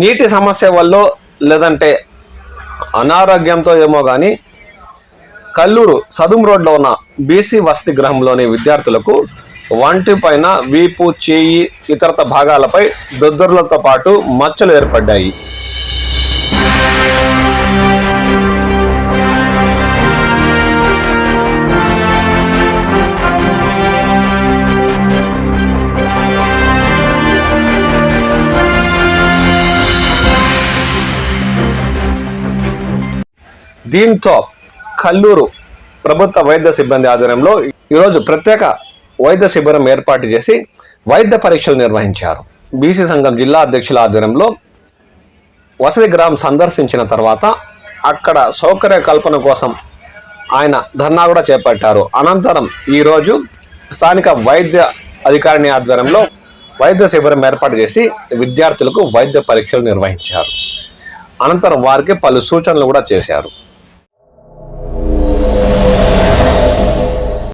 నీటి సమస్య వల్ల లేదంటే అనారోగ్యంతో ఏమో కానీ కల్లూరు సదుం రోడ్లో ఉన్న బీసీ వసతి గృహంలోని విద్యార్థులకు వంటి పైన వీపు చేయి ఇతరత భాగాలపై దొద్దుర్లతో పాటు మచ్చలు ఏర్పడ్డాయి. దీంతో కల్లూరు ప్రభుత్వ వైద్య సిబ్బంది ఆధ్వర్యంలో ఈరోజు ప్రత్యేక వైద్య శిబిరం ఏర్పాటు చేసి వైద్య పరీక్షలు నిర్వహించారు. బీసీ సంఘం జిల్లా అధ్యక్షుల ఆధ్వర్యంలో వసతి గ్రామం సందర్శించిన తర్వాత అక్కడ సౌకర్య కల్పన కోసం ఆయన ధర్నా కూడా చేపట్టారు. అనంతరం ఈరోజు స్థానిక వైద్య అధికారిని ఆధ్వర్యంలో వైద్య శిబిరం ఏర్పాటు చేసి విద్యార్థులకు వైద్య పరీక్షలు నిర్వహించారు. అనంతరం వారికి పలు సూచనలు కూడా చేశారు.